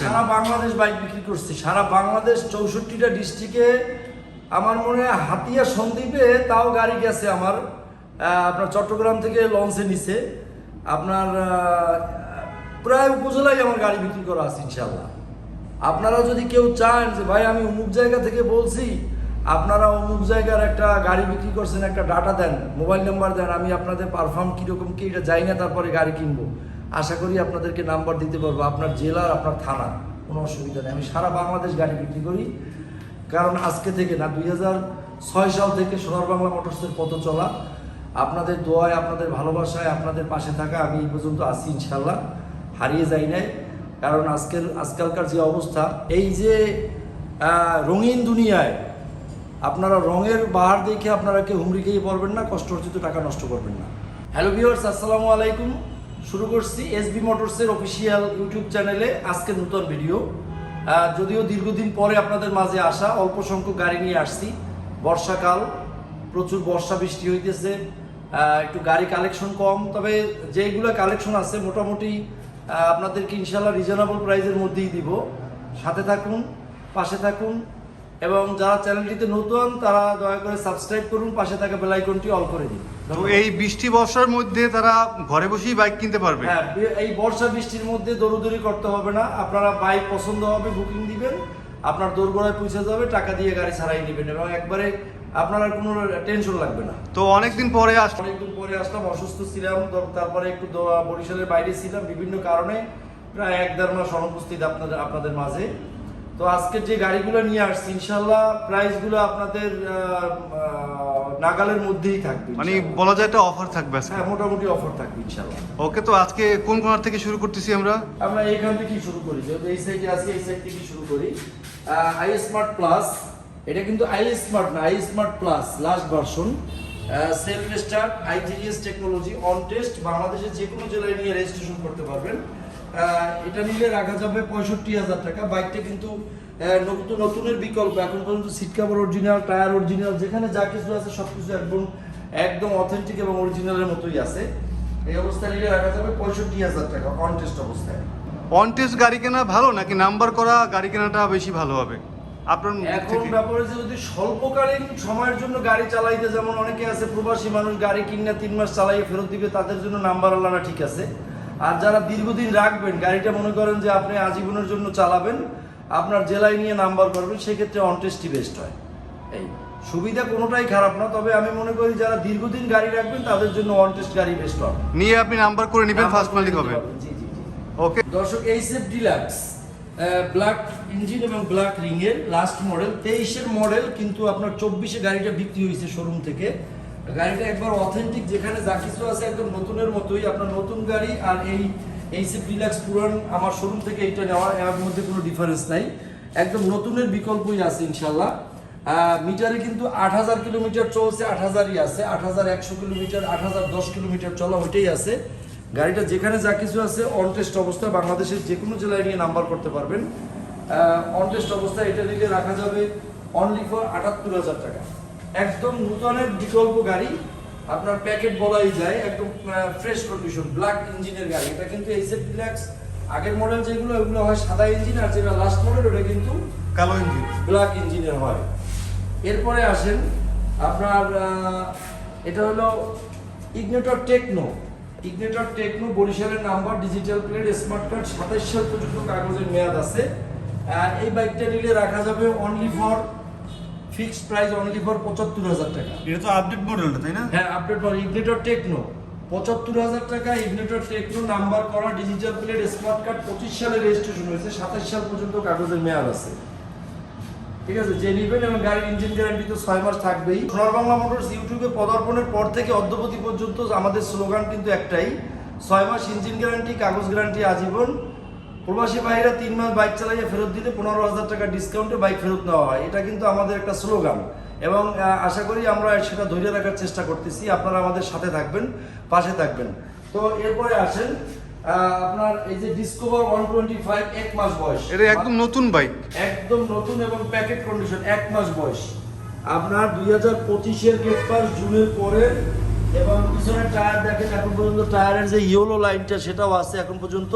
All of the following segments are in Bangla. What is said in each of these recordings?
সারা বাংলাদেশ বাইক বিক্রি করছি। সারা বাংলাদেশ চৌষট্টিটা ডিস্ট্রিক্টে আমার মনে হয় হাতিয়া সন্দ্বীপে তাও গাড়ি গেছে আমার। আপনার চট্টগ্রাম থেকে লঞ্চে নিছে। আপনার প্রায় উপজেলায় আমার গাড়ি বিক্রি করা আছে ইনশাল্লাহ আপনারা যদি কেউ চান যে, ভাই, আমি অমুক জায়গা থেকে বলছি, আপনারা অমুক জায়গার একটা গাড়ি বিক্রি করছেন, একটা ডাটা দেন, মোবাইল নাম্বার দেন, আমি আপনাদের পারফর্ম কীরকম কি, এটা যাই না, তারপরে গাড়ি কিনবো। আশা করি আপনাদেরকে নাম্বার দিতে পারব। আপনার জেলার আপনার থানা, কোনো অসুবিধা নেই। আমি সারা বাংলাদেশ গাড়ি বিক্রি করি। কারণ আজকে থেকে না, দুই ছয় সাল থেকে সোনার বাংলা মোটরসের পথ চলা। আপনাদের দোয়ায়, আপনাদের ভালোবাসায়, আপনাদের পাশে থাকা আমি এই পর্যন্ত আসি ইনশাল্লাহ হারিয়ে যাই নাই। কারণ আজকের, আজকালকার যে অবস্থা, এই যে রঙিন দুনিয়ায় আপনারা রঙের বাহার দেখে আপনারা কেউ হুমড়ি খেয়ে পড়বেন না, কষ্ট অর্জিত টাকা নষ্ট করবেন না। হ্যালো ভিউয়ার্স, আসসালামু আলাইকুম। শুরু করছি এসবি মোটরসের অফিসিয়াল ইউটিউব চ্যানেলে আজকে নতুন ভিডিও যদিও দীর্ঘদিন পরে আপনাদের মাঝে আসা, অল্প সংখ্যক গাড়ি নিয়ে আসছি। বর্ষাকাল, প্রচুর বর্ষা বৃষ্টি হইতেছে একটু গাড়ি কালেকশন কম। তবে যেগুলো কালেকশন আছে, মোটামুটি আপনাদেরকে ইনশাল্লাহ রিজনেবল প্রাইজের মধ্যেই দিব। সাথে থাকুন, পাশে থাকুন, এবং যারা চ্যানেলটিতে নতুন, তারা দয়া করে সাবস্ক্রাইব করুন, পাশে থাকা বেল আইকনটি অল করে দিন। তো এই বৃষ্টি বর্ষার মধ্যে তারা ঘরে বসেই বাইক কিনতে পারবে? হ্যাঁ এই বর্ষা বৃষ্টির মধ্যে দৌড়দৌড়ি করতে হবে না। আপনারা বাইক পছন্দ হবে বুকিং দিবেন। আপনার দোরগোড়ায় পৌঁছে যাবে টাকা দিয়ে গাড়ি ছাড়াই নেবেন এবং একবারে আপনার আর কোনো টেনশন লাগবে না। তো অনেকদিন পরে আস অনেকদিন পরে আসলাম অসুস্থ ছিলাম তারপরে একটু বরিশালের বাইরে ছিলাম বিভিন্ন কারণে প্রায় এক দেড় মাস অনুপস্থিত আপনাদের আপনাদের মাঝে। তো আজকে যে গাড়িগুলো নিয়ে আসছি ইনশাল্লাহ প্রাইসগুলো আপনাদের নাগালের মধ্যেই থাকবে মানে বলা যায় একটা অফার থাকবে আজকে। হ্যাঁ মোটামুটি অফার থাকবে ইনশাল্লাহ ওকে তো আজকে কোন কোনার থেকে শুরু করতেছি আমরা? আমরা এইখান থেকেই শুরু করি যেহেতু এই সাইডে আছে এই সাইড থেকে শুরু করি। আই স্মার্ট প্লাস এটা কিন্তু আই স্মার্ট না i smart plus last version self start i three S technology on test বাংলাদেশের যে কোনো জেলায় নিয়ে রেজিস্ট্রেশন করতে পারবেন। এটা নিলে রাখা যাবে পঁয়ষট্টি হাজার টাকা। বাইকটা কিন্তু নতুন নতুনের বিকল্প। এখন পর্যন্ত seat cover original tyre original যেখানে যা কিছু আছে সব কিছু একদম একদম অথেন্টিক এবং অরিজিনালের মতোই আছে। এই অবস্থায় নিলে রাখা যাবে পঁয়ষট্টি হাজার টাকা অন টেস্ট অবস্থায়। অন টেস্ট গাড়ি কেনা ভালো নাকি নাম্বার করা গাড়ি কেনাটা বেশি ভালো হবে? আপনার এখন ব্যাপার যদি স্বল্পকালীন সময়ের জন্য গাড়ি চালাইতে যেমন অনেকে আছে প্রবাসী মানুষ গাড়ি কিনে তিন মাস চালাইয়ে ফেরত দিবে তাদের জন্য নাম্বার আলাদা ঠিক আছে। আর যারা দীর্ঘদিন রাখবেন গাড়িটা মনে করেন যে আপনি আজীবনের জন্য চালাবেন আপনার জেলায় নিয়ে নাম্বার করবেন সেক্ষেত্রে অনটেস্টই বেস্ট হয়। এই সুবিধা কোনোটাই খারাপ না তবে আমি মনে করি যারা দীর্ঘদিন গাড়ি রাখবেন তাদের জন্য অনটেস্ট গাড়ি বেস্ট হবে। নিয়ে আপনি নাম্বার করে নেবেন ফার্স্ট মালিক হবে। জি জি ওকে দর্শক এইচএফ ডিলাক্স ব্ল্যাক ইঞ্জিন এবং ব্ল্যাক রিং এর লাস্ট মডেল তেইশের মডেল কিন্তু আপনার চব্বিশে গাড়িটা বিক্রি হয়েছে শোরুম থেকে। গাড়িটা একবার অথেন্টিক যেখানে যা কিছু আছে একদম নতুনের মতোই, আপনার নতুন গাড়ি আর এই এইচএফ ডিলাক্স পুরান আমার শোরুম থেকে এইটা নেওয়া, এর মধ্যে কোনো ডিফারেন্স নাই। একদম নতুনের বিকল্পই আছে ইনশাল্লাহ মিটারে কিন্তু আট হাজার কিলোমিটার চলছে, আট হাজারই আছে। আট হাজার একশো কিলোমিটার আট হাজার দশ কিলোমিটার চলা ওইটাই আছে। গাড়িটা যেখানে যা কিছু আছে অন টেস্ট অবস্থায় বাংলাদেশের যে কোনো জেলায় নিয়ে নাম্বার করতে পারবেন। অন টেস্ট অবস্থায় এটা নিলে রাখা যাবে অনলি ফর আটাত্তর হাজার টাকা। একদম নূতনের বিকল্প গাড়ি। আপনার প্যাকেট বলাই যায় একদম ফ্রেশ কন্ডিশন ব্ল্যাক ইঞ্জিনের গাড়ি। এটা কিন্তু এইসেপ ডিলাক্স আগের মডেল যেগুলো ওগুলো হয় সাদা ইঞ্জিন আর যেটা লাস্ট মডেল ওটা কিন্তু কালো ইঞ্জিন ব্ল্যাক ইঞ্জিনের হয়। এরপরে আসেন আপনার এটা হলো ইগনেটর টেকনো ইগনেটর টেকনো বরিশালের number digital plate smart card সাতাইশ সাল পর্যন্ত কাগজের মেয়াদ আছে। এই বাইকটা নিলে রাখা যাবে only for fixed price only for পঁচাত্তর হাজার টাকা। এটা তো আপডেট মডেলটা তাই না? হ্যাঁ আপডেট ফর ইগনেটর টেকনো পঁচাত্তর হাজার টাকা ইগনেটর টেকনো নাম্বার করা ডিজিটাল প্লেট স্মার্ট কার্ড পঁচিশ সালে রেজিস্ট্রেশন হয়েছে সাতাশ সাল পর্যন্ত কাগজের মেয়াদ আছে। ঠিক আছে যে নিবেন এবং গাড়ির ইঞ্জিন গ্যারান্টি তো ছয় মাস থাকবেই। সোনার বাংলা মোটরস ইউটিউবে পদার্পণের পর থেকে অদ্যপতি পর্যন্ত আমাদের স্লোগান কিন্তু একটাই ছয় মাস ইঞ্জিন গ্যারান্টি কাগজ গ্যারান্টি আজীবন প্রবাসী ভাইরা তিন মাস বাইক চালাইয়ে ফেরত দিতে পনেরো হাজার টাকা ডিসকাউন্টে বাইক ফেরত নেওয়া হয়। এটা কিন্তু আমাদের একটা স্লোগান। এবং আশা করি আমরা সেটা ধরে রাখার চেষ্টা করতেছি। আপনারা আমাদের সাথে থাকবেন পাশে থাকবেন। তো এরপরে আসেন আপনার এই যে ডিসকভার ওয়ান টোয়েন্টি ফাইভ এক মাস বয়স। এটা একদম নতুন বাইক। একদম নতুন এবং প্যাকেট কন্ডিশন এক মাস বয়স। আপনার দুই হাজার পঁচিশের গেট পাস জুনের পরে এবং পিছনের টায়ার দেখেন এখন পর্যন্ত টায়ারের যে ইয়েলো লাইনটা সেটাও আছে এখন পর্যন্ত।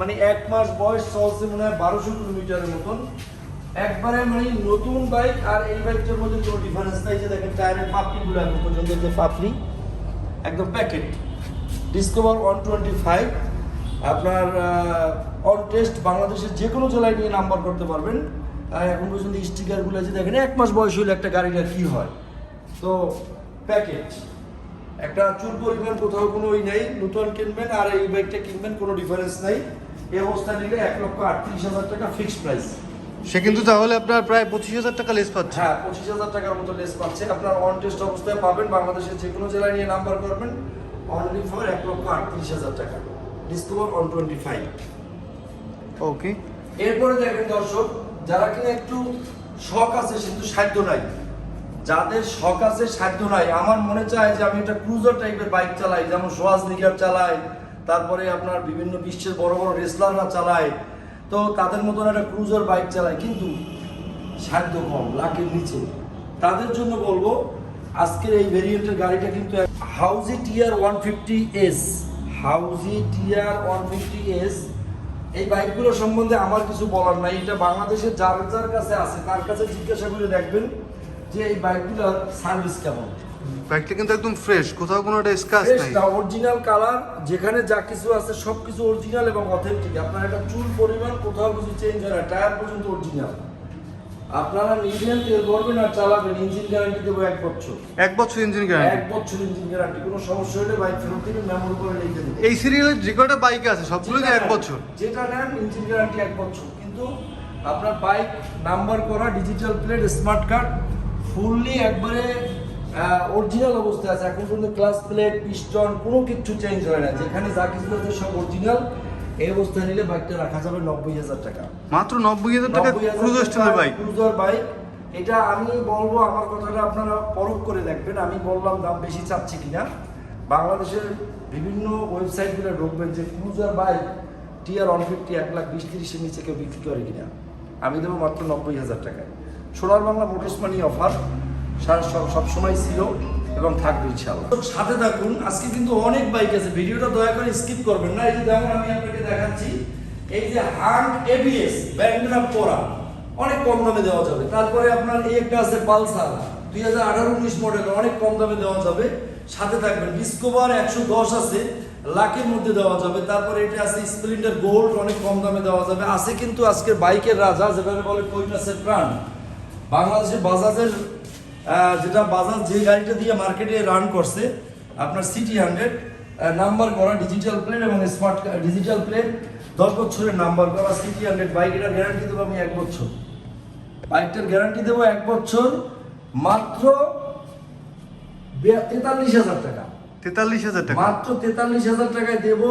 মানে এক মাস বয়স চলছে মনে হয় বারোশো কিলোমিটারের মতন। একবারে মানে নতুন বাইক আর এই বাইকটার মধ্যে কোনো ডিফারেন্স নাই যে দেখেন টায়ারের পাপড়িগুলো এখন পর্যন্ত যে পাপড়ি, একদম packet Discover one twenty five আপনার অন টেস্ট বাংলাদেশের যে কোনো জেলায় নিয়ে নাম্বার করতে পারবেন। এখন পর্যন্ত স্টিকারগুলো যে দেখেন, এক মাস বয়স হলে একটা গাড়িটার কী হয়? তো প্যাকেট একটা চুল পরিমাণ কোথাও কোনো ওই নেই, নতুন কিনবেন আর এই বাইকটা কিনবেন, কোনো ডিফারেন্স নাই। এই অবস্থা নিলে এক লক্ষ আটত্রিশ হাজার টাকা ফিক্সড প্রাইস সে কিন্তু তাহলে আপনার প্রায় পঁচিশ হাজার টাকা লেস পাচ্ছে। হ্যাঁ পঁচিশ হাজার টাকার মতো লেস পাচ্ছে। আপনার অন টেস্ট অবস্থায় পাবেন বাংলাদেশের যে কোনো জেলায় নিয়ে নাম্বার করবেন। অনলি ফর এক লক্ষ আটত্রিশ হাজার টাকা। Discover on twenty five okay এরপরে দেখেন দর্শক যারা কিনা একটু শখ আছে কিন্তু সাধ্য নাই। যাদের শখ আছে সাধ্য নাই। আমার মনে চায় যে আমি একটা ক্রুজার টাইপের বাইক চালাই যেমন সোয়াজ নিগার চালাই তারপরে আপনার বিভিন্ন বিশ্বের বড় বড় রেসলাররা চালায়। তো তাদের মতন একটা ক্রুজার বাইক চালায়, কিন্তু সাধ্য কম, লাখের নিচে। তাদের জন্য বলব, আজকের এই ভেরিয়েন্টের গাড়িটা কিন্তু হাউজি টিয়ার ওয়ান ফিফটি এস হাউজি টিয়ার ওয়ান ফিফটি এস এই বাইকগুলো সম্বন্ধে আমার কিছু বলার নাই। এটা বাংলাদেশের যার যার কাছে আছে, তার কাছে জিজ্ঞাসা করে দেখবেন যে এই বাইকগুলোর সার্ভিস কেমন। বাইকটা কিন্তু একদম ফ্রেশ কোথাও কোনো একটা স্কাচ নাই। অরিজিনাল কালার যেখানে যা কিছু আছে সব কিছু অরিজিনাল এবং অথেন্টিক আপনার একটা চুল পরিমাণ কোথাও কিছু চেঞ্জ হয় না টায়ার পর্যন্ত অরিজিনাল আপনারা নিজের তেল ভরবেন আর চালাবেন ইঞ্জিন গ্যারান্টি দেবো এক বছর। এক বছর ইঞ্জিন গ্যারান্টি এক বছর ইঞ্জিন গ্যারান্টি কোনো সমস্যা হলে বাইক ফেরত দিবেন মেমোরি করে লিখে দেবেন। এই সিরিয়ালের যে কটা বাইক আছে সবগুলোই এক বছর। যেটা নেন ইঞ্জিন গ্যারান্টি এক বছর। কিন্তু আপনার বাইক নাম্বার করা digital plate smart card fully একবারে অরিজিনাল অবস্থায় আছে। এখন পর্যন্ত ক্লাস প্লেট পিস্টন কোনো কিছু চেঞ্জ হয় না। যেখানে যা কিছু আছে সব অরিজিনাল এই অবস্থায় নিলে বাইকটা রাখা যাবে নব্বই হাজার টাকা। মাত্র নব্বই হাজার টাকা ক্রুজার বাইক ক্রুজার বাইক এটা আমি বলব আমার কথাটা আপনারা পরখ করে দেখবেন। আমি বললাম দাম বেশি চাচ্ছি কিনা। বাংলাদেশের বিভিন্ন ওয়েবসাইটগুলো ঢুকবেন যে cruiser bike TR one fifty এক লাখ বিশ তিরিশের নিচে কেউ বিক্রি করে কিনা। আমি দেবো মাত্র নব্বই হাজার টাকায়। সোনার বাংলা মোটরস মানি অফার সবসময় ছিল এবং থাকবে ইনশাল্লাহ সাথে থাকুন, আজকে কিন্তু অনেক বাইক আছে। ভিডিওটা দয়া করে স্কিপ করবেন না। এই যে যেমন আমি আপনাকে দেখাচ্ছি। এই যে হান্ট এবিএস ব্যান্ডরা পরা অনেক কম দামে দেওয়া যাবে। তারপরে আপনার এই একটা আছে পালসার দুই হাজার আঠারো, উনিশ মডেল অনেক কম দামে দেওয়া যাবে। সাথে থাকবেন ডিসকভার একশো দশ আছে। লাখের মধ্যে দেওয়া যাবে। তারপরে এটা আছে স্প্লেন্ডার গোল্ড অনেক কম দামে দেওয়া যাবে। আছে কিন্তু আজকের বাইকের রাজা, যেটাকে বলে কৈলাসের প্রাণ বাংলাদেশের বাজাজের যেটা বাজাজ যে গাড়িটা দিয়ে মার্কেটে রান করছে আপনার সিটি হান্ড্রেড নাম্বার করা ডিজিটাল প্লেট এবং স্মার্ট ডিজিটাল প্লেট দশ বছরের নাম্বার করা সিটি হান্ড্রেড বাইক এটার গ্যারান্টি দেবো আমি এক বছর। বাইকটার গ্যারান্টি দেবো এক বছর মাত্র তেতাল্লিশ হাজার টাকা। তেতাল্লিশ হাজার টাকা। মাত্র তেতাল্লিশ হাজার টাকায় দেব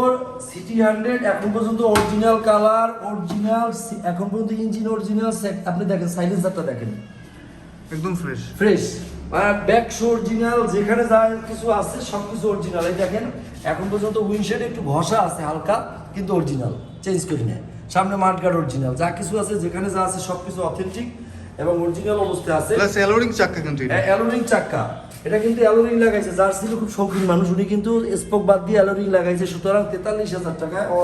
সিটি হান্ড্রেড এখন পর্যন্ত অরিজিনাল কালার অরিজিনাল এখন পর্যন্ত ইঞ্জিন অরিজিনাল আপনি দেখেন সাইলেন্সারটা দেখেন। একদম ফ্রেশ ফ্রেশ ব্যাক অরিজিনাল যেখানে যা কিছু আছে সব কিছু অরিজিনাল এই দেখেন এখন পর্যন্ত উইন্ডশেড একটু ঘষা আছে হালকা কিন্তু অরিজিনাল চেঞ্জ করি না সামনে মাঠগার্ড অরিজিনাল যা কিছু আছে যেখানে যা আছে সব কিছু অথেন্টিক এবং অরিজিনাল অবস্থায় আছে। প্লাস অ্যালোরিং চাক্কা কিন্তু এটা। অ্যালোরিং চাক্কা। এটা কিন্তু অ্যালোরিং লাগাইছে। যার ছিল খুব শৌখিন মানুষ উনি কিন্তু স্পোক বাদ দিয়ে অ্যালোরিং লাগাইছে। সুতরাং তেতাল্লিশ হাজার টাকায় ও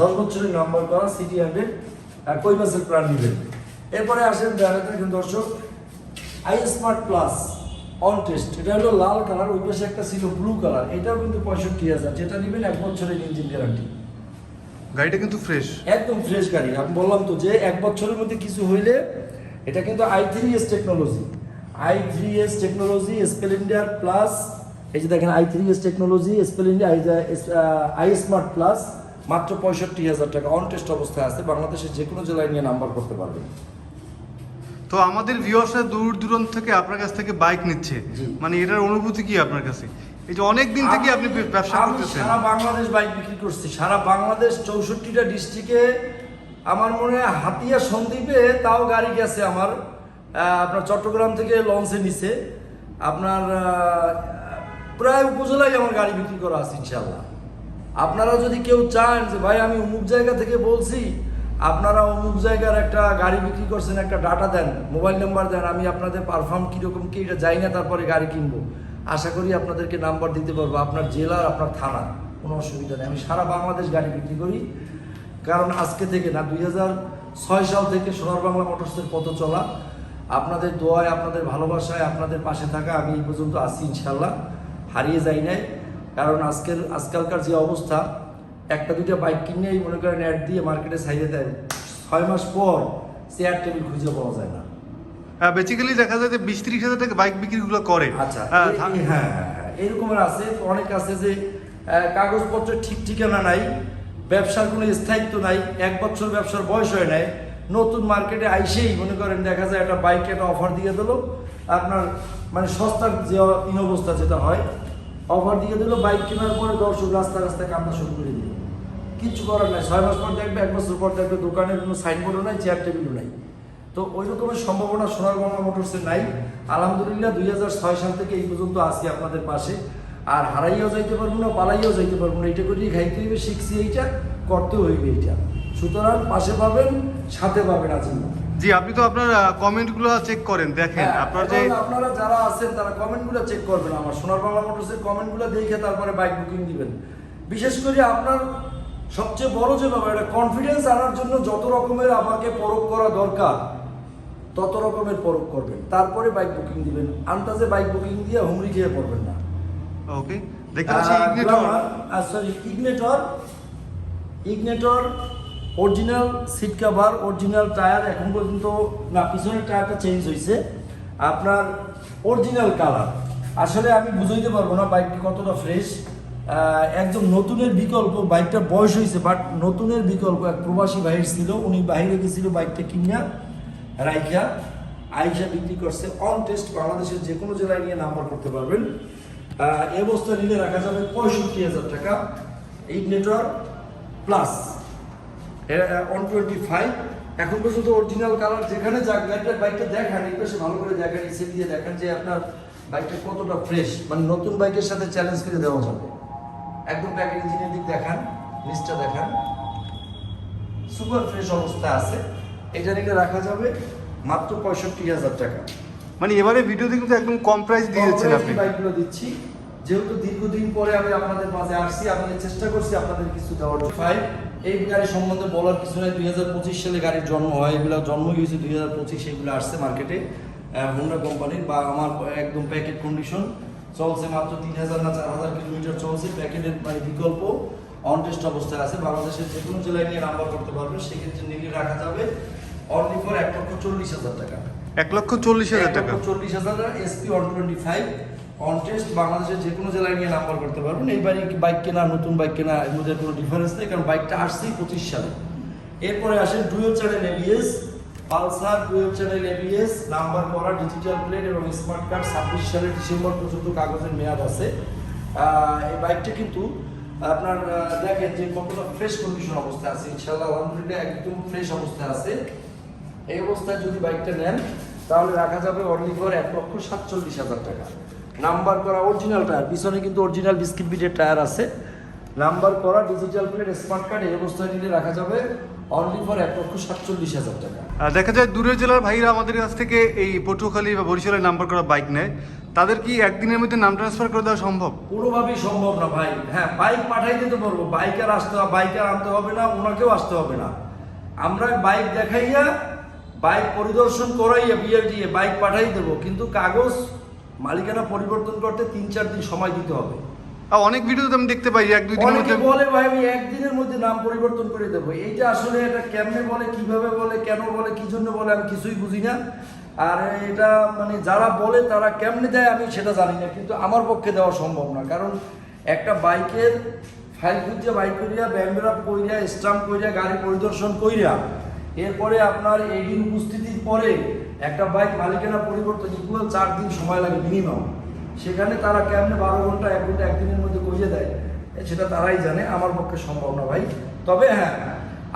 দশ বছরের নাম্বার করা সিটি হান্ড্রেড কই মাসের প্রাণ নেবেন। এরপরে আসেন দেখা দেখেন দর্শক i smart plus on test এটা হলো লাল কালার ওই পাশে একটা ছিল ব্লু কালার এটাও কিন্তু পঁয়ষট্টি হাজার যেটা নেবেন এক বছরের ইঞ্জিন গ্যারান্টি গাড়িটা কিন্তু ফ্রেশ একদম ফ্রেশ গাড়ি আমি বললাম তো যে এক বছরের মধ্যে কিছু হইলে এটা কিন্তু i three S technology i three S technology Splendor plus এই যে দেখেন i three S technology Splendor i smart plus মাত্র পঁয়ষট্টি হাজার টাকা অন টেস্ট অবস্থায় আছে বাংলাদেশের যে কোনো জেলায় নিয়ে নাম্বার করতে পারবেন। তো আমাদের ভিউয়ার্সরা দূর দূরান্ত থেকে আপনার কাছ থেকে বাইক নিচ্ছে। মানে এটার অনুভূতি কি আপনার কাছে? এই যে অনেক দিন থেকে আপনি ব্যবসা করতেছেন। সারা বাংলাদেশ বাইক বিক্রি করছি। সারা বাংলাদেশ চৌষট্টিটা ডিস্ট্রিক্টে আমার মনে হয় হাতিয়া সন্দ্বীপে তাও গাড়ি গেছে আমার। আপনার চট্টগ্রাম থেকে লঞ্চে নিছে। আপনার প্রায় উপজেলায় আমার গাড়ি বিক্রি করা আছে ইনশাল্লাহ আপনারা যদি কেউ চান যে ভাই আমি অমুক জায়গা থেকে বলছি আপনারা অমুক জায়গার একটা গাড়ি বিক্রি করছেন, একটা ডাটা দেন মোবাইল নাম্বার দেন, আমি আপনাদের পারফর্ম কীরকম কি এটা যাই না, তারপরে গাড়ি কিনবো। আশা করি আপনাদেরকে নাম্বার দিতে পারব, আপনার জেলা, আপনার থানা, কোনো অসুবিধা নেই। আমি সারা বাংলাদেশ গাড়ি বিক্রি করি, কারণ আজকে থেকে না, দুই ছয় সাল থেকে সোনার বাংলা মোটরসের পথ চলা। আপনাদের দোয়ায়, আপনাদের ভালোবাসায়, আপনাদের পাশে থাকা আমি এই পর্যন্ত আছি ইনশাল্লাহ হারিয়ে যাই নাই, কারণ আজকের, আজকালকার যে অবস্থা একটা দুইটা বাইক কিনেই মনে করেন অ্যাড দিয়ে মার্কেটে সাইজে দেয় ছয় মাস পর চেয়ার টেবিল খুঁজে পাওয়া যায় না। হ্যাঁ বেসিক্যালি দেখা যায় যে বিশ ত্রিশ হাজার টাকা বাইক বিক্রিগুলো করে। আচ্ছা হ্যাঁ, হ্যাঁ হ্যাঁ হ্যাঁ এরকমের আছে। অনেক আছে যে কাগজপত্র ঠিক ঠিকানা নাই ব্যবসার কোনো স্থায়িত্ব নাই এক বছর ব্যবসার বয়স হয় নাই নতুন মার্কেটে আইসেই মনে করেন দেখা যায় একটা বাইক একটা অফার দিয়ে দিল আপনার মানে সস্তার যে ইন অবস্থা যেটা হয় অফার দিয়ে দিল বাইক কেনার পরে দর্শক রাস্তা রাস্তায় কান্না শুরু করে দিল। কিচ্ছু করার নাই। ছয় মাস পর দেখবে এক বছর পর দেখবে দোকানের কোনো সাইনবোর্ডও নাই চেয়ার টেবিলও নাই। তো ওই রকমের সম্ভাবনা সোনার বাংলা মোটরসে নাই। আলহামদুলিল্লাহ দুই হাজার ছয় সাল থেকে এই পর্যন্ত আসি আপনাদের পাশে। আর হারাইয়াও যাইতে পারব না পালাইয়াও যাইতে পারব না। এটা করেই খাইতে হইবে শিখছি এইটা করতে হইবে এইটা। সুতরাং পাশে পাবেন সাথে পাবেন আছেন জি আপনি তো আপনার কমেন্টগুলো চেক করেন দেখেন। হ্যাঁ, আপনার যে আপনারা যারা আছেন তারা কমেন্টগুলো চেক করবেন। আমার সোনার বাংলা মোটরসের কমেন্টগুলো দেখে তারপরে বাইক বুকিং দিবেন। বিশেষ করে আপনার সবচেয়ে বড় যে ব্যাপার এটা কনফিডেন্স আনার জন্য যত রকমের আমাকে পরখ করা দরকার তত রকমের পরখ করবেন। তারপরে বাইক বুকিং দিবেন। আন্দাজে বাইক বুকিং দিয়ে হুমড়ি খেয়ে পড়বেন না। Okay sorry Ignitor Ignitor original seat cover original tyre এখন পর্যন্ত না পিছনের টায়ারটা চেঞ্জ হয়েছে আপনার অরিজিনাল কালার আসলে আমি বুঝাইতে পারব না বাইকটি কতটা ফ্রেশ একদম নতুনের বিকল্প বাইকটার বয়স হয়েছে বাট নতুনের বিকল্প এক প্রবাসী ভাইয়ের ছিল, উনি বাইরে গেছিল বাইকটা কিনিয়া, রাইখা আইসা বিক্রি করছে অন টেস্ট বাংলাদেশের যে কোনো জেলায় নিয়ে নাম্বার করতে পারবেন। এ অবস্থা নিলে রাখা যাবে পঁয়ষট্টি হাজার টাকা। Ignitor plus one twenty five এখন পর্যন্ত অরিজিনাল কালার যেখানে যাক গাড়িটার বাইকটা দেখান, এই পাশে ভালো করে দেখেন ইসে দিয়ে দেখেন যে আপনার বাইকটা কতটা ফ্রেশ মানে নতুন বাইকের সাথে চ্যালেঞ্জ করে দেওয়া যাবে। একদম ব্যাকের ইঞ্জিনের দিক দেখান নিচটা দেখান। সুপার ফ্রেশ অবস্থা আছে। এটা নিলে রাখা যাবে মাত্র পঁয়ষট্টি হাজার টাকা। মানে এবারে ভিডিওতে কিন্তু একদম কম প্রাইস দিয়ে দিচ্ছেন আপনি। বাইকগুলো দিচ্ছি। যেহেতু দীর্ঘদিন পরে আমি আপনাদের মাঝে আসছি আমি চেষ্টা করছি আপনাদের কিছু দেওয়ার। ফাইভ এই গাড়ি সম্বন্ধে বলার কিছু নাই। দুই হাজার পঁচিশ সালে গাড়ির জন্ম হয় এগুলো জন্ম হয়েছে দুই হাজার পঁচিশ এগুলো আসছে মার্কেটে হোন্ডা কোম্পানির বা আমার একদম প্যাকেট কন্ডিশন চলছে মাত্র তিন হাজার না চার হাজার কিলোমিটার চলছে। প্যাকেটের মানে বিকল্প অন টেস্ট অবস্থায় আছে। বাংলাদেশের যে কোনো জেলায় নিয়ে নাম্বার করতে পারবেন সেক্ষেত্রে নিলে রাখা যাবে অনলি ফর এক লক্ষ চল্লিশ হাজার টাকা। এক লক্ষ চল্লিশ হাজার টাকা। চল্লিশ হাজার SP one twenty five on test বাংলাদেশের যে কোনো জেলায় নিয়ে নাম্বার করতে পারবেন। এই বাড়ি বাইক কেনা নতুন বাইক কেনা এর মধ্যে কোনো ডিফারেন্স নেই কারণ বাইকটা আসছেই পঁচিশ সালে। এরপরে আসেন dual channel ABS Pulsar dual channel ABS number করা ডিজিটাল প্লেট এবং স্মার্ট কার্ড ছাব্বিশ সালের ডিসেম্বর পর্যন্ত কাগজের মেয়াদ আছে। এই বাইকটা কিন্তু আপনার দেখেন যে কতটা ফ্রেশ কন্ডিশন অবস্থায় আছে। ইনশাল্লাহ আলহামদুলিল্লাহ, একদম ফ্রেশ অবস্থায় আছে। এই অবস্থায় যদি বাইকটা নেন, তাহলে রাখা যাবে অনলি ফর এক লক্ষ সাতচল্লিশ হাজার টাকা। নাম্বার করা অরিজিনাল টায়ার পিছনে কিন্তু অরিজিনাল বিস্কিট বিটের টায়ার আছে। নাম্বার করা ডিজিটাল প্লেট স্মার্ট কার্ড এই অবস্থায় নিলে রাখা যাবে অনলি ফর এক লক্ষ সাতচল্লিশ হাজার টাকা। দেখা যায় দূরের জেলার ভাইরা আমাদের কাছ থেকে এই পটুয়াখালী বা বরিশালের নাম্বার করা বাইক নেয়। তাদের কি একদিনের মধ্যে নাম ট্রান্সফার করে দেওয়া সম্ভব? কোনোভাবেই সম্ভব না ভাই। হ্যাঁ বাইক পাঠাই দিতে পারব বাইক আর আসতে হবে বাইক আর আনতে হবে না, ওনাকেও আসতে হবে না। আমরা বাইক দেখাইয়া বাইক পরিদর্শন করাইয়া দিয়ে বাইক পাঠাই দেবো। কিন্তু কাগজ মালিকানা পরিবর্তন করতে তিন চার দিন সময় দিতে হবে। আর অনেক ভিডিওতে আমি দেখতে পাই এক দুই দিনের মধ্যে বলে ভাই আমি একদিনের মধ্যে নাম পরিবর্তন করে দেবো। এইটা আসলে এটা কেমনে বলে কীভাবে বলে কেন বলে কি জন্য বলে আমি কিছুই বুঝি না। আর এটা মানে যারা বলে তারা কেমনে দেয় আমি সেটা জানি না। কিন্তু আমার পক্ষে দেওয়া সম্ভব না। কারণ একটা বাইকের ফাইল খুঁজে বাইক করিয়া ব্যাম্বেরা কইরা স্টাম্প কইরা গাড়ি পরিদর্শন কইরা এরপরে আপনার এডিন উপস্থিতির পরে একটা বাইক মালিকানা পরিবর্তন ইকুয়াল চার দিন সময় লাগে মিনিমাম সেখানে তারা কেমনে বারো ঘণ্টা এক ঘণ্টা একদিনের মধ্যে করিয়ে দেয় সেটা তারাই জানে আমার পক্ষে সম্ভব না ভাই। তবে হ্যাঁ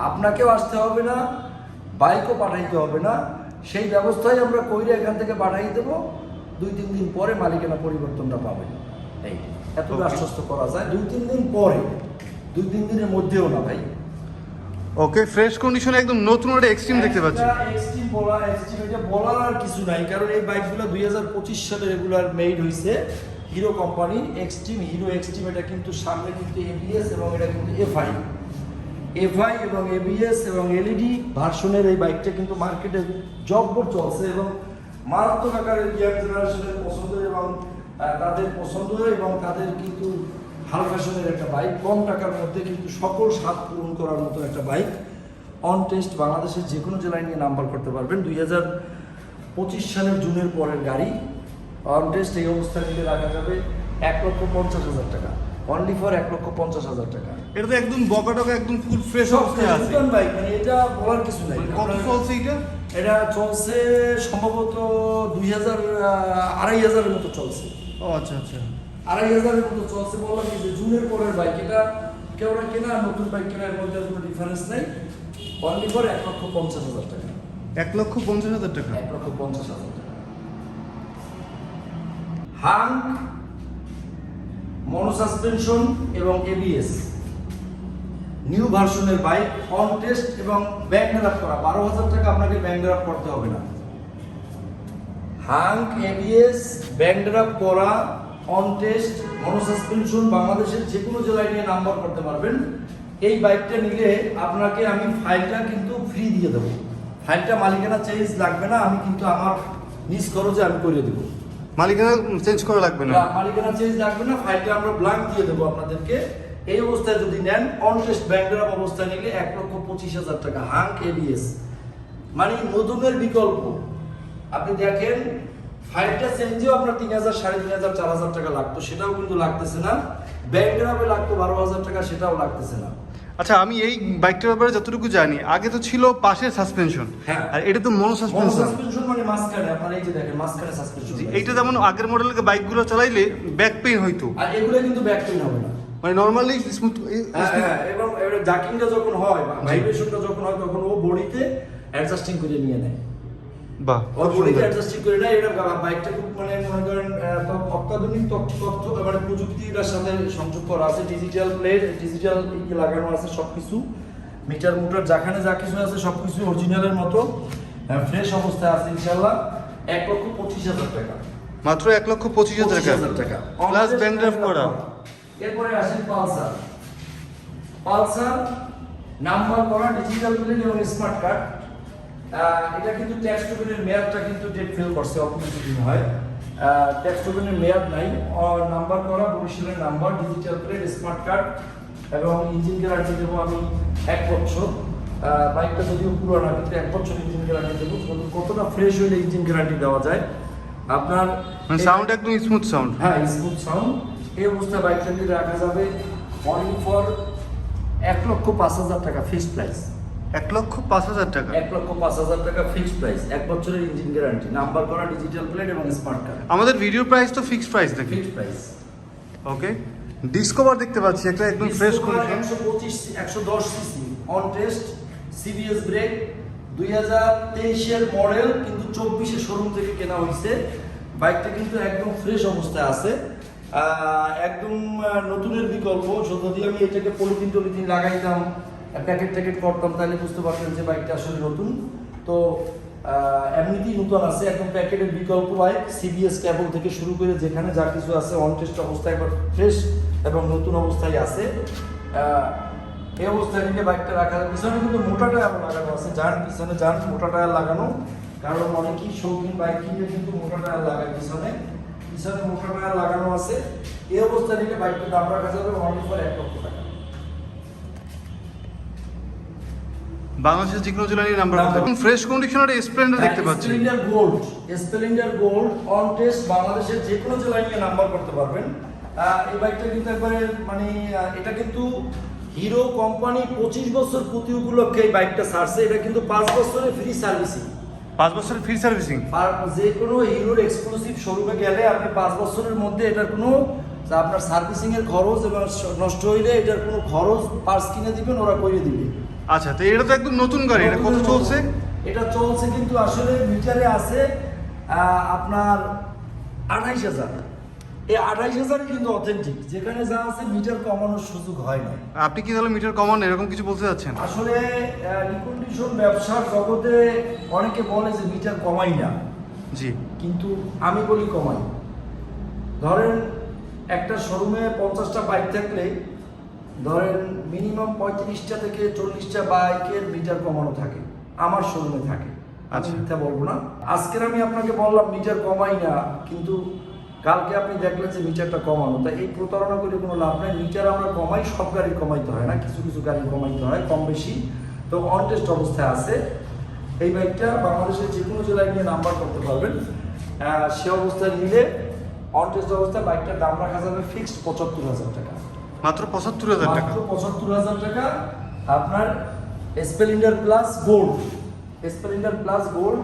আপনাকেও আসতে হবে না বাইকও পাঠাইতে হবে না সেই ব্যবস্থাই আমরা কইরে এখান থেকে পাঠাই দেবো দুই তিন দিন পরে মালিকানা পরিবর্তনটা পাবেন। এই এত. আশ্বস্ত করা যায়। দুই তিন দিন পরে দুই তিন দিনের মধ্যেও না ভাই। ওকে ফ্রেশ কন্ডিশনে একদম নতুন একটা এক্সট্রিম দেখতে পাচ্ছি। এক্সট্রিম বলা এক্সট্রিম এটা বলার আর কিছু নাই কারণ এই বাইকগুলো দুই হাজার পঁচিশ সালে রেগুলার মেড হইছে। Hero company Xtreme Hero Xtreme এটা কিন্তু সামনে কিন্তু এবিএস এবং এটা কিন্তু এফআই এফআই এবং এবিএস এবং এলইডি ভার্সনের এই বাইকটা কিন্তু মার্কেটে জব্বর চলছে এবং মারাত্মক আকারের ইয়ার জেনারেশনের পছন্দ এবং তাদের পছন্দ এবং তাদের কিন্তু হাল ফ্যাশনের একটা বাইক কম টাকার মধ্যে কিন্তু সকল স্বাদ পূরণ করার মতো একটা বাইক অন টেস্ট বাংলাদেশের যে কোনো জেলায় নিয়ে নাম্বার করতে পারবেন। দুই হাজার পঁচিশ সালের জুনের পরের গাড়ি অন টেস্ট এই অবস্থা নিলে রাখা যাবে এক লক্ষ পঞ্চাশ হাজার টাকা। অনলি ফর এক লক্ষ পঞ্চাশ হাজার টাকা। এটা তো একদম বকা টকা একদম ফুল ফ্রেশ অবস্থায় আছে। বাইক মানে এটা বলার কিছু নাই। কত চলছে এটা? এটা চলছে সম্ভবত দুই হাজার আড়াই হাজারের মতো চলছে। ও আচ্ছা আচ্ছা। আড়াই হাজারের মতো চলছে বললাম যে জুনের পরের বাইক এটা কেউ না কেনা নতুন বাইক কেনার মধ্যে কোনো ডিফারেন্স নেই। অনলি ফর এক লক্ষ পঞ্চাশ হাজার টাকা। এক লক্ষ পঞ্চাশ হাজার টাকা? এক লক্ষ পঞ্চাশ হাজার টাকা। হাঙ্ক মনোসাসপেনশন এবং এবিএস নিউ ভার্সনের বাইক অন টেস্ট এবং ব্যাংক ড্রাফট করা। বারো হাজার টাকা আপনাকে ব্যাংক ড্রাফট করতে হবে না। হাঙ্ক এবিএস ব্যাংক ড্রাফট করা অন টেস্ট মনোসাসপেনশন বাংলাদেশের যে কোনো জেলায় নিয়ে নাম্বার করতে পারবেন। এই বাইকটা নিলে আপনাকে আমি ফাইলটা কিন্তু ফ্রি দিয়ে দেবো। ফাইলটা মালিকানা চেঞ্জ লাগবে না আমি কিন্তু আমার নিজ খরচে আমি করে দেবো। মালিকানা চেঞ্জ করা লাগবে না? মালিকানা চেঞ্জ লাগবে না ফাইলটা আমরা ব্ল্যাঙ্ক দিয়ে দেবো আপনাদেরকে। এই অবস্থায় যদি নেন অন টেস্ট ব্যাংক ড্রাফট অবস্থায় নিলে এক লক্ষ পঁচিশ হাজার টাকা হাঙ্ক এবিএস মানে নতুনের বিকল্প। আপনি দেখেন ফাইলটা চেঞ্জেও আপনার তিন হাজার সাড়ে তিন হাজার চার হাজার টাকা লাগতো। সেটাও কিন্তু লাগতেছে না। ব্যাংক ড্রাফে লাগতো বারো হাজার টাকা সেটাও লাগতেছে না। আচ্ছা আমি এই বাইকটার ব্যাপারে যতটুকু জানি আগে তো ছিল পাশে সাসপেনশন হ্যাঁ। আর এটা তো মনো সাসপেনশন সাসপেনশন মানে মাঝখানে আপনার এই যে দেখেন মাঝখানে সাসপেনশন এইটা যেমন আগের মডেলের বাইকগুলো চালাইলে ব্যাক পেইন হইতো। আর এগুলো কিন্তু ব্যাক পেইন হবে না। মানে নরমালি স্মুথ হ্যাঁ, হ্যাঁ, এবং জাকিংটা যখন হয় ভাইব্রেশনটা যখন হয় তখন ও বডিতে অ্যাডজাস্টিং করে নিয়ে নেয়। বাহ। ওর খুব বডিতে অ্যাডজাস্টিং করে নেয় এটা বাইকটা খুব মানে মনে করেন অত্যাধুনিক তথ্য মানে প্রযুক্তিটার সাথে সংযোগ করা আছে। ডিজিটাল প্লেট ডিজিটাল লাগানো আছে সবকিছু। মিটার মোটর যেখানে যা কিছু আছে সবকিছু অরিজিনালের মতো। ফ্রেশ অবস্থায় আছে ইনশাল্লাহ এক লক্ষ পঁচিশ হাজার টাকা। মাত্র এক লক্ষ পঁচিশ হাজার টাকা। 25,000 টাকা প্লাস ব্যাংক করা। এরপরে আসেন পালসার। পালসার নাম্বার করা ডিজিটাল প্লেট এবং স্মার্ট কার্ড এটা কিন্তু ট্যাক্স টোকেনের মেয়াদটা কিন্তু ডেট ফেল করছে কিছুদিন হয়। ট্যাক্স টোকেনের মেয়াদ নাই। নাম্বার করা বরিশালের number digital plate smart card এবং ইঞ্জিন গ্যারান্টি দেবো আমি এক বছর। বাইকটা যদিও পুরোনো কিন্তু এক বছর ইঞ্জিন গ্যারান্টি দেবো। কতটা ফ্রেশ হইলে ইঞ্জিন গ্যারান্টি দেওয়া যায়? আপনার মানে সাউন্ড একদম স্মুথ সাউন্ড হ্যাঁ স্মুথ সাউন্ড এই অবস্থায় বাইকটা নিয়ে রাখা যাবে অনলি ফর এক লক্ষ পাঁচ হাজার টাকা ফিক্সড প্রাইস এক লক্ষ পাঁচ হাজার টাকা। এক লক্ষ পাঁচ হাজার টাকা ফিক্সড প্রাইস এক বছরের ইঞ্জিন গ্যারান্টি নাম্বার করা ডিজিটাল প্লেট এবং স্মার্ট কার্ড আমাদের ভিডিও প্রাইস তো ফিক্সড প্রাইস দেখি। ফিক্সড প্রাইস ওকে ডিসকভার দেখতে পাচ্ছি একটা একদম ফ্রেশ কন্ডিশন একশো পঁচিশ একশো দশ CC on test CBS brake দুই হাজার তেইশের মডেল কিন্তু চব্বিশে শোরুম থেকে কেনা হয়েছে বাইকটা কিন্তু একদম ফ্রেশ অবস্থায় আছে। একদম নতুনের বিকল্প যদি আমি এটাকে পলিথিন টলিথিন লাগাইতাম। প্যাকেট ট্যাকেট করতাম তাহলে বুঝতে পারতেন যে বাইকটা আসলে নতুন। তো এমনিতেই নতুন আছে, একদম প্যাকেটের বিকল্প বাইক সিবিএস ক্যাবল থেকে শুরু করে যেখানে যা কিছু আছে অন টেস্ট অবস্থায় একবার ফ্রেশ এবং নতুন অবস্থায় আছে। এই অবস্থায় নিলে বাইকটা রাখা যায়। পিছনে কিন্তু মোটা টায়ার লাগানো আছে যান পিছনে যান মোটা টায়ার লাগানো। কারণ অনেকেই শৌখিন বাইক কিনে কিন্তু মোটা টায়ার লাগায় পিছনে। পিছনে মোটা টায়ার লাগানো আছে। এই অবস্থায় নিলে বাইকটা দাম রাখা যাবে অনলি ফর এক লক্ষ টাকা। বাংলাদেশের যে কোনো জেলারই নাম্বার Number। এবং ফ্রেশ কন্ডিশনের স্প্লেন্ডার দেখতে পাচ্ছি। Splendor gold Splendor gold on test বাংলাদেশের যে কোনো জেলায় নিয়ে নাম্বার করতে পারবেন। এই বাইকটা কিন্তু একবারে মানে এটা কিন্তু হিরো কোম্পানি পঁচিশ বছর প্রতি উপলক্ষে এই বাইকটা ছাড়ছে। এটা কিন্তু পাঁচ বছরের ফ্রি সার্ভিসিং পাঁচ বছরের ফ্রি সার্ভিসিং যে কোনো হিরোর এক্সক্লুসিভ শোরুমে গেলে আপনি পাঁচ বছরের মধ্যে এটার কোনো যা আপনার সার্ভিসিং এর খরচ এবং নষ্ট হইলে এটার কোনো খরচ পার্স কিনে দিবেন ওরা করে দিবে। আচ্ছা তো এটা তো একদম নতুন গাড়ি এটা কত চলছে? এটা চলছে কিন্তু আসলে মিটারে আছে আপনার আঠাইশ হাজার। এই আঠাইশ হাজারই কিন্তু অথেন্টিক যেখানে যা আছে মিটার কমানোর সুযোগ হয় না আপনি কি তাহলে মিটার কমান এরকম কিছু বলতে চাচ্ছেন আসলে রিকন্ডিশন ব্যবসার জগতে অনেকে বলে যে মিটার কমাই না। জি। কিন্তু আমি বলি কমাই। ধরেন একটা শোরুমে পঞ্চাশটা বাইক থাকলে ধরেন মিনিমাম পঁয়ত্রিশটা থেকে চল্লিশটা বাইকের মিটার কমানো থাকে আমার শোরুমে থাকে। আমি আচ্ছা। মিথ্যা বলব না। আজকের আমি আপনাকে বললাম মিটার কমাই না কিন্তু কালকে আপনি দেখলেন যে মিটারটা কমানো। তাই এই প্রতারণা করে কোনো লাভ নাই। মিটার আমরা কমাই সব গাড়ি কমাইতে হয় না। কিছু কিছু গাড়ি কমাইতে হয় কম বেশি। তো অন টেস্ট অবস্থায় আছে। এই বাইকটা বাংলাদেশের যে কোনো জেলায় নিয়ে নাম্বার করতে পারবেন। সে অবস্থায় নিলে অন টেস্ট অবস্থায় বাইকটার দাম রাখা যাবে ফিক্সড পঁচাত্তর হাজার টাকা। মাত্র পঁচাত্তর হাজার টাকা? মাত্র পঁচাত্তর হাজার টাকা আপনার Splendor plus gold Splendor plus gold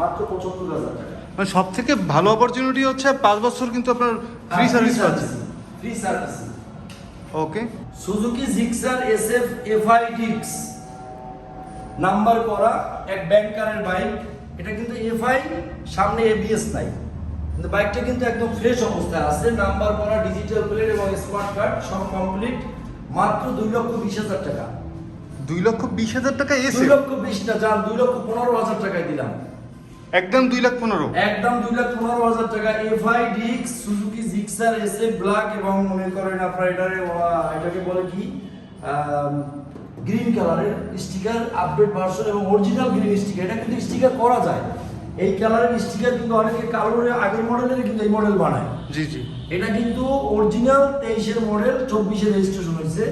মাত্র পঁচাত্তর হাজার টাকা। মানে সব থেকে ভালো অপরচুনিটি হচ্ছে পাঁচ বছর কিন্তু আপনার ফ্রি সার্ভিস পাচ্ছে free service okay Suzuki Gixxer SF FI ডিক্স নাম্বার করা এক ব্যাংকারের বাইক এটা কিন্তু এফআই সামনে এবিএস নাই। কিন্তু বাইকটা কিন্তু একদম ফ্রেশ অবস্থায় আছে। নাম্বার করা ডিজিটাল প্লেট এবং স্মার্ট কার্ড সব কমপ্লিট মাত্র দুই লক্ষ বিশ হাজার টাকা। দুই লক্ষ বিশ হাজার টাকা এসে? দুই লক্ষ বিশটা যান দুই লক্ষ পনেরো হাজার টাকায় দিলাম। একদম দুই লাখ পনেরো। একদম দুই লাখ পনেরো হাজার টাকা। এফআই ডিক্স সুজুকি জিক্সার এসএ ব্ল্যাক এবং মনে করেন আপনার এটারে এটাকে বলে কি? গ্রিন কালারের স্টিকার আপডেট ভার্সন এবং অরিজিনাল গ্রিন স্টিকার এটা কিন্তু স্টিকার করা যায়। এই কালারের স্টিকার কিন্তু অনেকে কালোরের আগের মডেলের কিন্তু এই মডেল বানায়। জি জি। এটা কিন্তু অরিজিনাল তেইশের মডেল চব্বিশে রেজিস্ট্রেশন হয়েছে।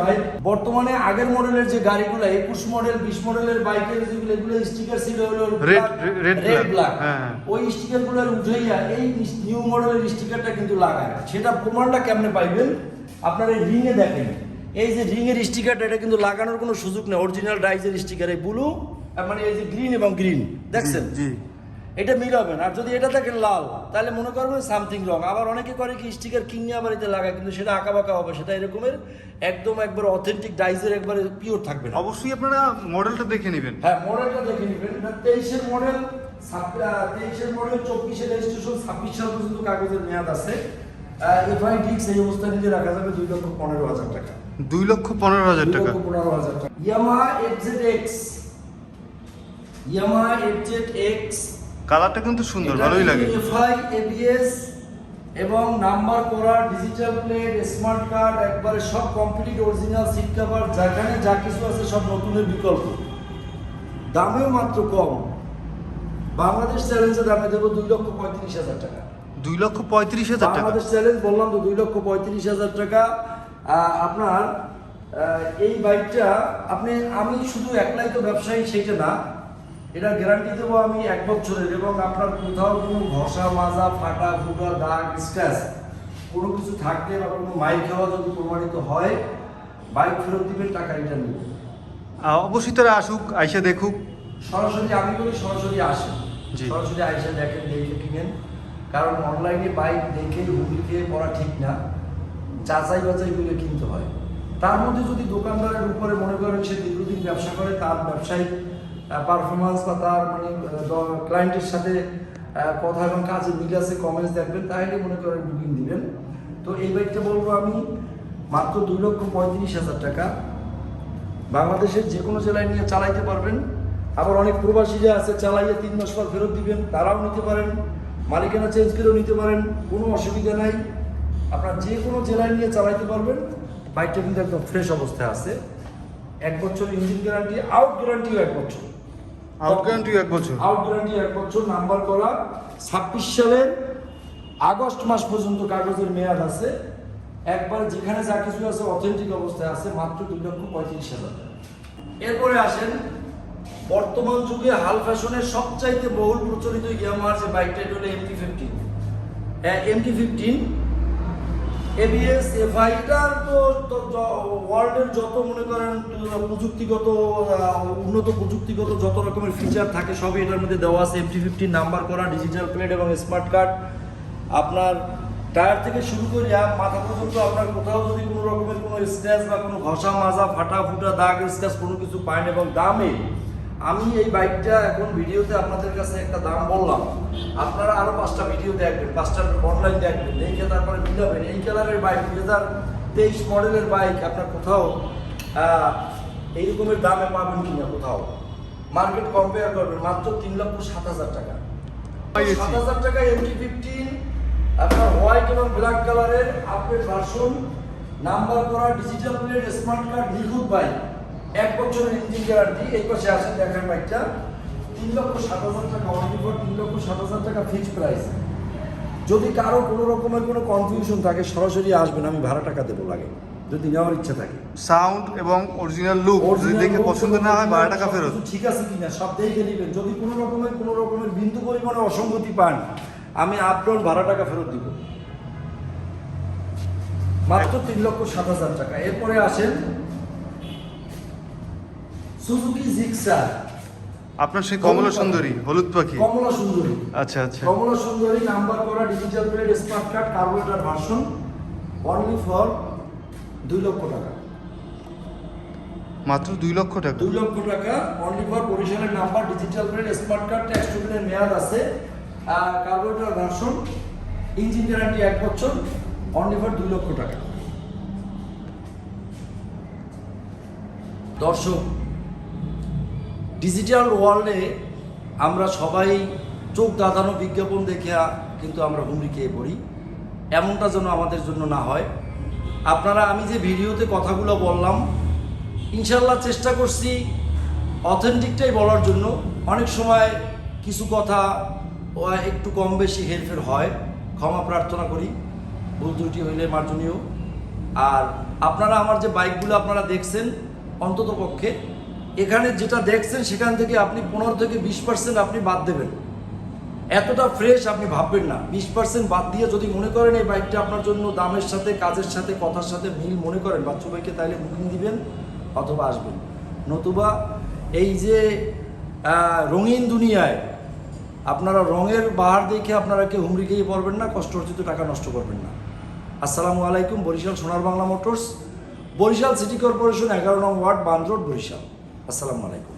বাইক বর্তমানে আগের মডেলের যে গাড়িগুলো একুশ মডেল বিশ মডেলের বাইকের যেগুলো এগুলো স্টিকার ছিল হলো রেড ব্ল্যাক হ্যাঁ। ওই স্টিকারগুলো উঠাইয়া এই নিউ মডেলের স্টিকারটা কিন্তু লাগায়। সেটা প্রমাণটা কেমনে পাইবেন? আপনার এই রিং এ দেখেন। এই যে রিং এর স্টিকারটা এটা কিন্তু লাগানোর কোনো সুযোগ নেই। অরিজিনাল ডাইজের স্টিকার এই ব্লু। মানে এই যে গ্রিন এবং গ্রিন দেখছেন? জি। এটা মিলাবেন আর যদি এটা দেখেন লাল তাহলে মনে করবেন সামথিং রং আবার অনেকে করে কি স্টিকার কিনে আবার এতে লাগায় কিন্তু সেটা আঁকা বাঁকা হবে সেটা এরকমের একদম একবার অথেন্টিক ডাইজের একবারে পিওর থাকবে না। অবশ্যই আপনারা মডেলটা দেখে নেবেন। হ্যাঁ মডেলটা দেখে নেবেন। তেইশের মডেল তেইশের মডেল চব্বিশের রেজিস্ট্রেশন ছাব্বিশ সাল পর্যন্ত কাগজের মেয়াদ আছে। এফআই ডিক্স এই অবস্থা নিতে রাখা যাবে দুই লক্ষ পনেরো হাজার টাকা। দুই লক্ষ পনেরো হাজার টাকা। পনেরো হাজার টাকা। Yamaha FZ X Yamaha FZ X কালারটা কিন্তু সুন্দর ভালোই লাগে। এফআই এবিএস এবং নাম্বার করা ডিজিটাল প্লেট স্মার্ট কার্ড একবারে সব কমপ্লিট অরিজিনাল সিট কভার যেখানে যা কিছু আছে সব নতুনের বিকল্প। দামেও মাত্র কম। বাংলাদেশ চ্যালেঞ্জের দামে দেবো দুই লক্ষ পঁয়ত্রিশ হাজার টাকা। দুই লক্ষ পঁয়ত্রিশ হাজার টাকা? বাংলাদেশ চ্যালেঞ্জ বললাম তো দুই লক্ষ পঁয়ত্রিশ হাজার টাকা। আপনার এই বাইকটা আপনি আমি শুধু একলাই তো ব্যবসায়ী সেইটা না। এটা গ্যারান্টি দেবো আমি এক বছরের এবং আপনার কোথাও কোনো ঘষা মাজা ফাটা ফুটা দাগ স্ক্র্যাচ কোনো কিছু থাকলে বা কোনো মাইক খাওয়া যদি প্রমাণিত হয় বাইক ফেরত দিবেন টাকা রিটার্ন নেবেন অবশ্যই তারা আসুক আইসা দেখুক। সরাসরি আমি বলি সরাসরি আসেন। সরাসরি আইসা দেখেন দেখে কিনেন। কারণ অনলাইনে বাইক দেখে হুগলি দিয়ে পড়া ঠিক না। যাচাই বাছাই করে কিনতে হয়। তার মধ্যে যদি দোকানদারের উপরে মনে করেন সে দীর্ঘদিন ব্যবসা করে তার ব্যবসায়িক পারফরমেন্স বা তার মানে ক্লায়েন্টের সাথে কথা এবং কাজে মিল আছে কমেন্টস দেখবেন, তাহলে মনে করেন বুকিং দিবেন। তো এই বাইকটা বলব আমি মাত্র দুই লক্ষ পঁয়ত্রিশ হাজার টাকা। বাংলাদেশের যে কোনো জেলায় নিয়ে চালাইতে পারবেন। আবার অনেক প্রবাসীরা আছে, চালাইয়ে তিন মাস পর ফেরত দিবেন, তারাও নিতে পারেন। মালিকানা চেঞ্জ করেও নিতে পারেন, কোনো অসুবিধা নাই। আপনার যে কোনো জেলায় নিয়ে চালাইতে পারবেন। বাইকটা কিন্তু একদম ফ্রেশ অবস্থায় আছে। এক বছর ইঞ্জিন গ্যারান্টি আউট গ্যারান্টিও এক বছর। আউট গ্যারান্টি এক বছর। আউট গ্যারান্টি এক বছর নাম্বার করা ছাব্বিশ সালের আগস্ট মাস পর্যন্ত কাগজের মেয়াদ আছে। একবার যেখানে যা কিছু আছে অথেন্টিক অবস্থায় আছে মাত্র দুই লক্ষ পঁয়ত্রিশ হাজার। এরপরে আসেন বর্তমান যুগে হাল ফ্যাশনের সবচাইতে বহুল প্রচলিত ইয়ামার যে বাইকটা হলো MT fifteen MT fifteen ABS এফআইটার তো ওয়ার্ল্ডের যত মনে করেন প্রযুক্তিগত উন্নত প্রযুক্তিগত যত রকমের ফিচার থাকে, সবই এটার মধ্যে দেওয়া আছে। এমটি ফিফটিন নাম্বার করা ডিজিটাল প্লেট এবং স্মার্ট কার্ড আপনার টায়ার থেকে শুরু করে মাথা পর্যন্ত আপনার কোথাও যদি কোনো রকমের কোনো স্ক্র্যাচ বা কোনো ঘষা, মাজা ফাটা ফুটা দাগ স্ক্র্যাচ কোনো কিছু পায় এবং দামে আমি এই বাইকটা এখন ভিডিওতে আপনাদের কাছে একটা দাম বললাম। আপনারা আরও পাঁচটা ভিডিও দেখবেন পাঁচটা অনলাইন দেখবেন। দেখে তারপরে মিলাবেন এই কালারের বাইক দুই হাজার তেইশ মডেলের বাইক আপনার কোথাও এই রকমের দামে পাবেন কিনা কোথাও? মার্কেট কম্পেয়ার করবেন মাত্র তিন লক্ষ সাত হাজার টাকা। সাত হাজার টাকা এমটি ফিফটিন আপনার হোয়াইট এবং ব্ল্যাক কালারের আপডেট ভার্সন নাম্বার করা ডিজিটাল প্লেট স্মার্ট কার্ড নিখুঁত বাইক এক বছরের ইঞ্জিন গ্যারান্টি এই পাশে আসেন দেখেন বাইকটা। তিন লক্ষ সাত হাজার টাকা অনলি ফর তিন লক্ষ সাত হাজার টাকা ফিক্সড প্রাইস যদি কারও কোনো রকমের কোনো কনফিউশন থাকে সরাসরি আসবেন আমি ভাড়া টাকা দেবো লাগে। যদি নেওয়ার ইচ্ছা থাকে। সাউন্ড এবং অরিজিনাল লুক যদি দেখে পছন্দ না হয় বারো টাকা ফেরত। ঠিক আছে কিনা সব দেখে নেবেন। যদি কোনো রকমের কোনো রকমের বিন্দু পরিমাণে অসঙ্গতি পান আমি আপডাউন ভাড়া টাকা ফেরত দিব। মাত্র তিন লক্ষ সাত হাজার টাকা। এরপরে আসেন সুজুকি জিক্সার আপনার সেই কমলা সুন্দরী হলুদ পাখি? কমলা সুন্দরী। আচ্ছা আচ্ছা। কমলা সুন্দরী নাম্বার করা digital plate smart card carburettor version only for দুই লক্ষ টাকা। মাত্র দুই লক্ষ টাকা? দুই লক্ষ টাকা অনলি ফর বরিশালের number digital plate smart card tax টোকেনের মেয়াদ আছে আর কার্বোরেটর ভার্সন ইঞ্জিন গ্যারান্টি এক বছর অনলি ফর দুই লক্ষ টাকা। দর্শক ডিজিটাল ওয়ার্ল্ডে আমরা সবাই চোখ দাঁধানো বিজ্ঞাপন দেখে কিন্তু আমরা হুমড়ি খেয়ে পড়ি। এমনটা যেন আমাদের জন্য না হয়। আপনারা, আমি যে ভিডিওতে কথাগুলো বললাম ইনশাল্লাহ চেষ্টা করছি অথেন্টিকটাই বলার জন্য। অনেক সময় কিছু কথা একটু কম বেশি হেরফের হয়। ক্ষমা প্রার্থনা করি। ভুল ত্রুটি হইলে মার্জনীয়। আর আপনারা আমার যে বাইকগুলো আপনারা দেখছেন অন্তত পক্ষে এখানে যেটা দেখছেন, সেখান থেকে আপনি পনেরো থেকে বিশ পার্সেন্ট আপনি বাদ দেবেন। এতটা ফ্রেশ আপনি ভাববেন না। বিশ পার্সেন্ট বাদ দিয়ে যদি মনে করেন এই বাইকটা আপনার জন্য দামের সাথে, কাজের সাথে, কথার সাথে মিল মনে করেন, বাচ্চু ভাইকে তাইলে বুকিং দিবেন অথবা আসবেন। নতুবা এই যে রঙিন দুনিয়ায় আপনারা রঙের বাহার দেখে আপনারা কেউ হুমড়ি খেয়ে পড়বেন না, কষ্ট অর্জিত টাকা নষ্ট করবেন না। আসসালামু আলাইকুম, Barishal Sonar Bangla Motors, Barishal city corporation এগারো নং ওয়ার্ড বান্দ্রোড বরিশাল। আসসালামু আলাইকুম।